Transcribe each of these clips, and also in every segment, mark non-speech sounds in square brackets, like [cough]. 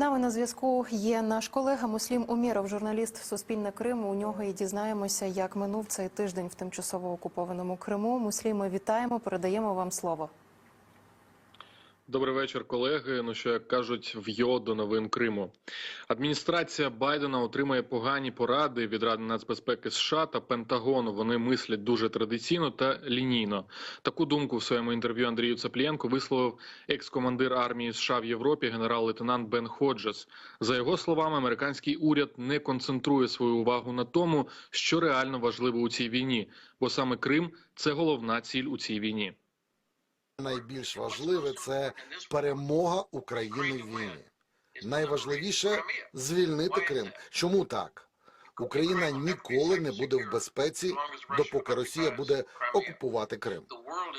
нами на зв'язку є наш колега Муслім Уміров, журналіст Суспільне Криму. У нього і дізнаємося, як минув цей тиждень в тимчасово окупованому Криму. Мусліме, вітаємо, передаємо вам слово. Добрий вечір, колеги. Ну що як кажуть, в'йо до новин Криму. Адміністрація Байдена отримає погані поради від Ради нацбезпеки США та Пентагону. Вони мислять дуже традиційно та лінійно. Таку думку в своєму інтерв'ю Андрію Цаплієнко висловив екс-командир армії США в Європі, генерал-лейтенант Бен Ходжес. За його словами, американський уряд не концентрує свою увагу на тому, що реально важливо у цій війні, бо саме Крим це головна ціль у цій війні. Найбільш важливе це перемога України в війні. Найважливіше звільнити Крим. Чому так? Україна ніколи не буде в безпеці, допоки Росія буде окупувати Крим.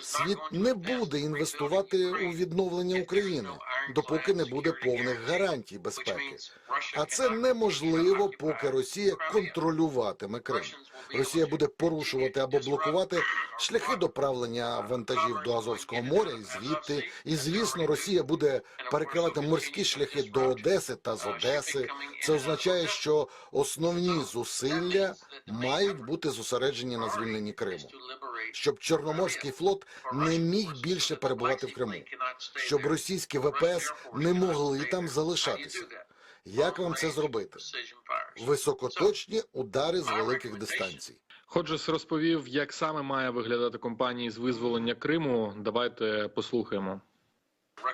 Світ не буде інвестувати у відновлення України, допоки не буде повних гарантій безпеки. А це неможливо, поки Росія контролюватиме Крим. Росія буде порушувати або блокувати шляхи доправлення вантажів до Азовського моря і звідти. І звісно, Росія буде перекривати морські шляхи до Одеси та з Одеси. Це означає, що основні зусилля мають бути зосереджені на звільненні Криму, щоб Чорноморський флот не міг більше перебувати в Криму, щоб російські ВПС не могли там залишатися. Як вам це зробити? Високоточні удари з великих дистанцій. Ходжес розповів, як саме має виглядати компанії з визволення Криму. Давайте послухаємо.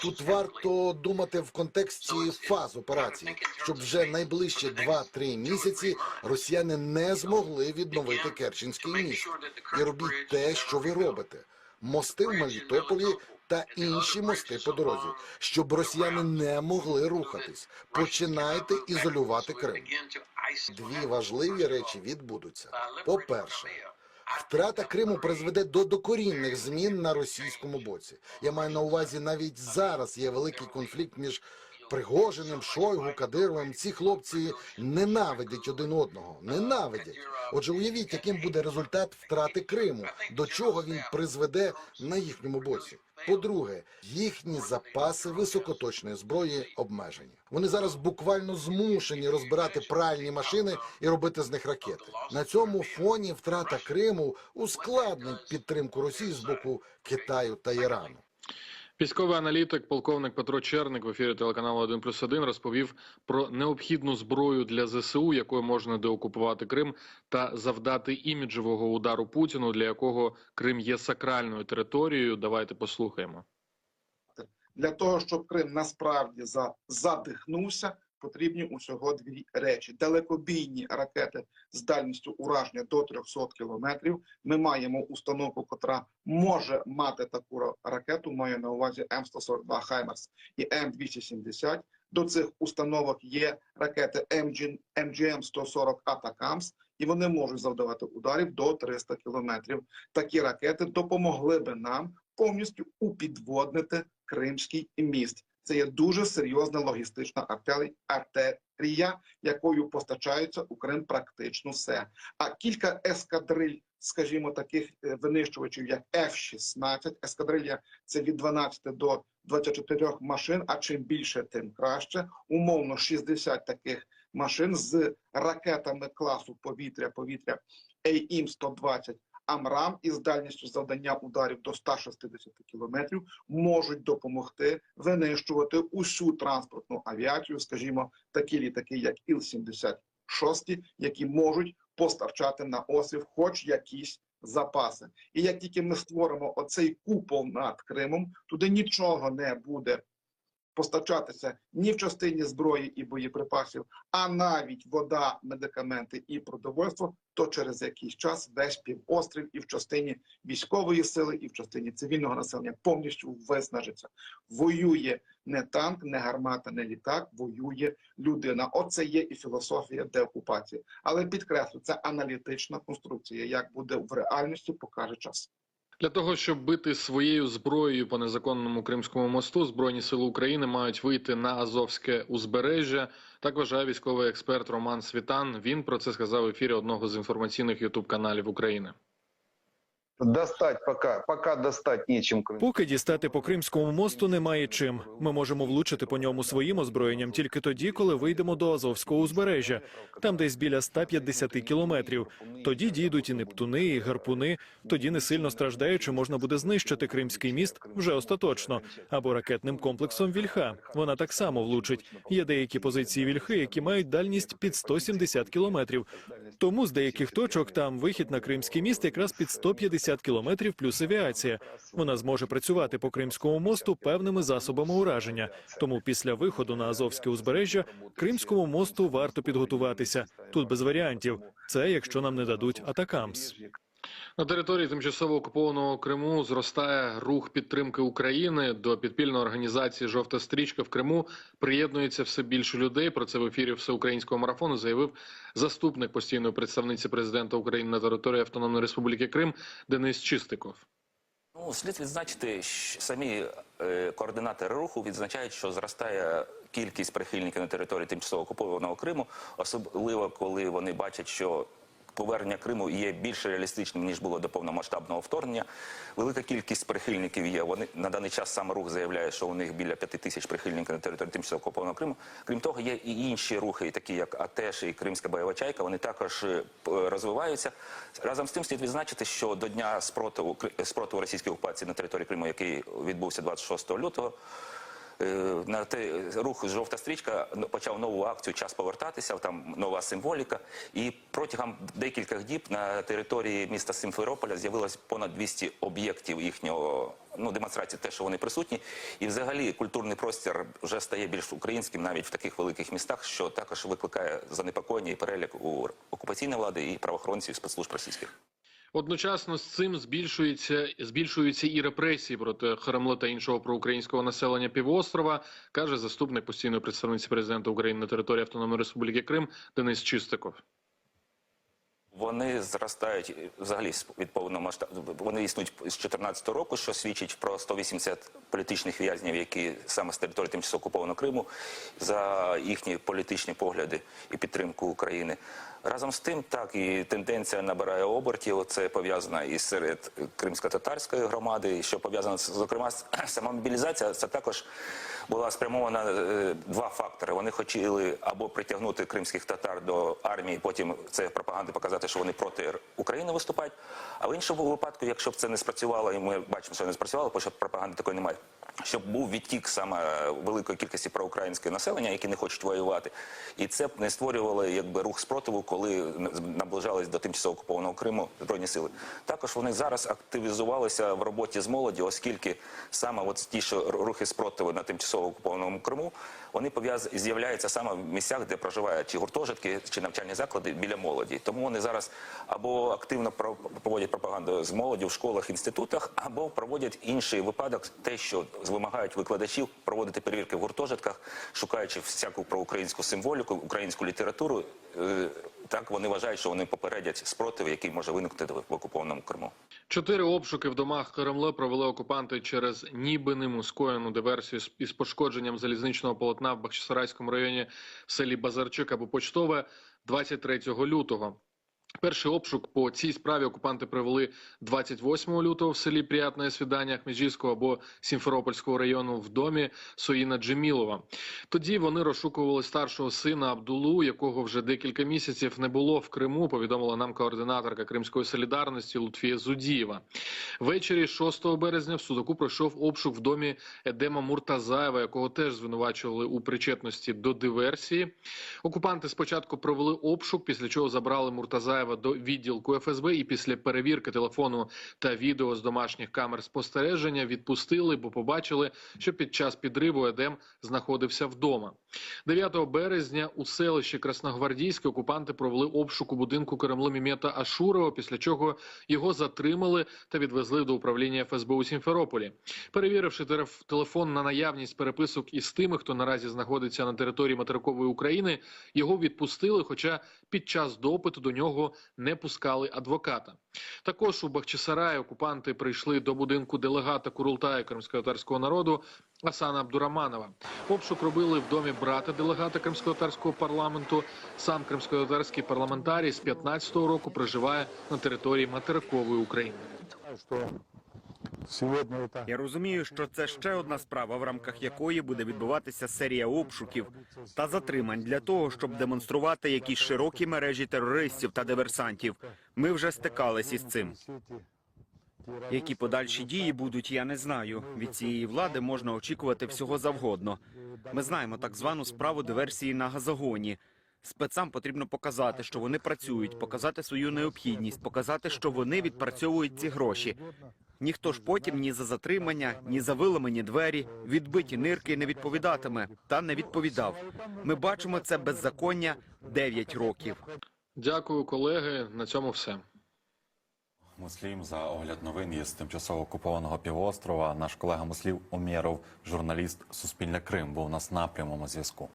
Тут варто думати в контексті фаз операції, щоб вже найближчі 2-3 місяці росіяни не змогли відновити Керченський міст. І робіть те, що ви робите: мости в Мелітополі та інші мости по дорозі, щоб росіяни не могли рухатись. Починайте ізолювати Крим. Дві важливі речі відбудуться. По-перше, Втрата Криму призведе до докорінних змін на російському боці. Я маю на увазі, навіть зараз є великий конфлікт між Пригожиним, Шойгу, Кадировим. Ці хлопці ненавидять один одного. Ненавидять. Отже, уявіть, яким буде результат втрати Криму, до чого він призведе на їхньому боці. По-друге, їхні запаси високоточної зброї обмежені. Вони зараз буквально змушені розбирати пральні машини і робити з них ракети. На цьому фоні втрата Криму ускладнить підтримку Росії з боку Китаю та Ірану. Військовий аналітик, полковник Петро Черник в ефірі телеканалу 1 плюс 1 розповів про необхідну зброю для ЗСУ, якою можна деокупувати Крим та завдати іміджевого удару Путіну, для якого Крим є сакральною територією. Давайте послухаємо. Для того, щоб Крим насправді задихнувся, потрібні усього дві речі: далекобійні ракети з дальністю ураження до 300 кілометрів. Ми маємо установку, котра може мати таку ракету. Маю на увазі М142 Хаймерс і М270. До цих установок є ракети MG, MGM-140 Атакамс, і вони можуть завдавати ударів до 300 кілометрів. Такі ракети допомогли би нам повністю упідводнити Кримський міст. Це є дуже серйозна логістична артерія, якою постачається у Крим практично все. А кілька ескадриль, скажімо, таких е, винищувачів, як F-16, ескадрилья це від 12 до 24 машин. А чим більше, тим краще. Умовно 60 таких машин з ракетами класу повітря-повітря AIM-120 Амрам із дальністю завдання ударів до 160 кілометрів можуть допомогти винищувати усю транспортну авіацію, скажімо, такі літаки, як Іл-76, які можуть постачати на острів хоч якісь запаси. І як тільки ми створимо оцей купол над Кримом, туди нічого не буде постачатися ні в частині зброї і боєприпасів, а навіть вода, медикаменти і продовольство, то через якийсь час весь півострів і в частині військової сили, і в частині цивільного населення повністю виснажиться. Воює не танк, не гармата, не літак, воює людина. Оце є і філософія деокупації. Але підкреслю, це аналітична конструкція. Як буде в реальності, покаже час. Для того щоб бити своєю зброєю по незаконному кримському мосту, збройні сили України мають вийти на Азовське узбережжя. Так вважає військовий експерт Роман Світан. Він про це сказав в ефірі одного з інформаційних ютуб каналів України. Достать пока, пока достать кроме- Поки дістати по Кримському мосту немає чим. Ми можемо влучити по ньому своїм озброєнням тільки тоді, коли вийдемо до Азовського узбережжя, там десь біля 150 кілометрів. Тоді дійдуть і нептуни, і гарпуни. Тоді не сильно страждаючи, можна буде знищити Кримський міст вже остаточно або ракетним комплексом Вільха. Вона так само влучить. Є деякі позиції Вільхи, які мають дальність під 170 кілометрів. Тому з деяких точок там вихід на Кримський міст якраз під 150 кілометрів плюс авіація. Вона зможе працювати по Кримському мосту певними засобами ураження. Тому після виходу на Азовське узбережжя Кримському мосту варто підготуватися. Тут без варіантів. Це якщо нам не дадуть атакамс. На території тимчасово окупованого Криму зростає рух підтримки України до підпільної організації Жовта стрічка в Криму. Приєднується все більше людей. Про це в ефірі всеукраїнського марафону заявив заступник постійної представниці президента України на території Автономної Республіки Крим Денис Чистиков. Ну, слід відзначити, самі е, координатори руху відзначають, що зростає кількість прихильників на території тимчасово окупованого Криму, особливо коли вони бачать, що повернення Криму є більш реалістичним ніж було до повномасштабного вторгнення. Велика кількість прихильників є. Вони на даний час саме рух заявляє, що у них біля п'яти тисяч прихильників на території тимчасово окупованого Криму. Крім того, є і інші рухи, такі як АТЕШ і Кримська бойова чайка. Вони також е, розвиваються. Разом з тим слід відзначити, що до дня спротиву спротиву російської окупації на території Криму, який відбувся 26 лютого. Е, На те рух жовта стрічка почав нову акцію Час повертатися. Там нова символіка. І протягом декількох діб на території міста Симферополя з'явилось понад 200 об'єктів їхнього ну демонстрації, те, що вони присутні, і взагалі культурний простір вже стає більш українським навіть в таких великих містах, що також викликає занепокоєння і переляк у окупаційної влади і правоохоронців спецслужб російських. Одночасно з цим збільшується збільшуються і репресії проти Харамли та іншого проукраїнського населення півострова, каже заступник постійної представниці президента України на території Автономної Республіки Крим Денис Чистиков. Вони зростають взагалі від повного масштабу. Вони існують з 2014 року, що свідчить про 180 політичних в'язнів, які саме з території тимчасово окупованого Криму за їхні політичні погляди і підтримку України. Разом з тим, так і тенденція набирає обертів. Це пов'язано і серед кримсько-татарської громади, і що пов'язано зокрема [clears throat] сама мобілізація. Це також була спрямована е, два фактори. Вони хотіли або притягнути кримських татар до армії, потім це пропаганда показати, що вони проти України виступають. А в іншому випадку, якщо б це не спрацювало, і ми бачимо, що не спрацювало, бо що пропаганди такої немає. Щоб був відтік саме великої кількості проукраїнського населення, які не хочуть воювати, і це б не створювало якби рух спротиву, коли наближались до тимчасово окупованого Криму збройні сили. Також вони зараз активізувалися в роботі з молоді, оскільки саме от ті, що рухи спротиву на тимчасово окупованому Криму, вони з'являються саме в місцях, де проживають чи гуртожитки, чи навчальні заклади біля молоді. Тому вони зараз або активно про- проводять пропаганду з молоді в школах, інститутах, або проводять інший випадок, те, що вимагають викладачів проводити перевірки в гуртожитках, шукаючи всяку проукраїнську символіку, українську літературу. Е, Так вони вважають, що вони попередять спротив, який може виникнути в окупованому Криму. Чотири обшуки в домах Кремле провели окупанти через ніби ним скоєну диверсію із пошкодженням залізничного полотна в Бахчисарайському районі в селі Базарчик або Почтове 23 лютого. Перший обшук по цій справі окупанти провели 28 лютого в селі Приятне Свідання Хмельницького або Сімферопольського району в домі Соїна Джемілова. Тоді вони розшукували старшого сина Абдулу, якого вже декілька місяців не було в Криму. Повідомила нам координаторка Кримської солідарності Лутфія Зудієва. Ввечері 6 березня в Судаку пройшов обшук в домі Едема Муртазаєва, якого теж звинувачували у причетності до диверсії. Окупанти спочатку провели обшук, після чого забрали Муртазаєва до відділку ФСБ і після перевірки телефону та відео з домашніх камер спостереження відпустили, бо побачили, що під час підриву Едем знаходився вдома. 9 березня у селищі Красногвардійське окупанти провели обшук у будинку Кремлу Мімета Ашурова, після чого його затримали та відвезли до управління ФСБ у Сімферополі. Перевіривши телефон на наявність переписок із тими, хто наразі знаходиться на території материкової України, його відпустили, хоча під час допиту до нього не пускали адвоката. Також у Бахчисараї окупанти прийшли до будинку делегата Курултаю кримськотарського народу Асана Абдураманова. Обшук робили в домі брата делегата кримськотарського парламенту. Сам кримськотарський парламентарій з 15-го року проживає на території материкової України. Я розумію, що це ще одна справа, в рамках якої буде відбуватися серія обшуків та затримань для того, щоб демонструвати якісь широкі мережі терористів та диверсантів. Ми вже стикалися із цим. Які подальші дії будуть, я не знаю. Від цієї влади можна очікувати всього завгодно. Ми знаємо так звану справу диверсії на газогоні. Спецам потрібно показати, що вони працюють, показати свою необхідність, показати, що вони відпрацьовують ці гроші. Ніхто ж потім ні за затримання, ні за виламані двері, відбиті нирки не відповідатиме та не відповідав. Ми бачимо це беззаконня 9 років. Дякую, колеги. На цьому все. Муслім за огляд новин із тимчасово окупованого півострова. Наш колега Муслів Умєров, журналіст Суспільне Крим, був у нас на прямому зв'язку.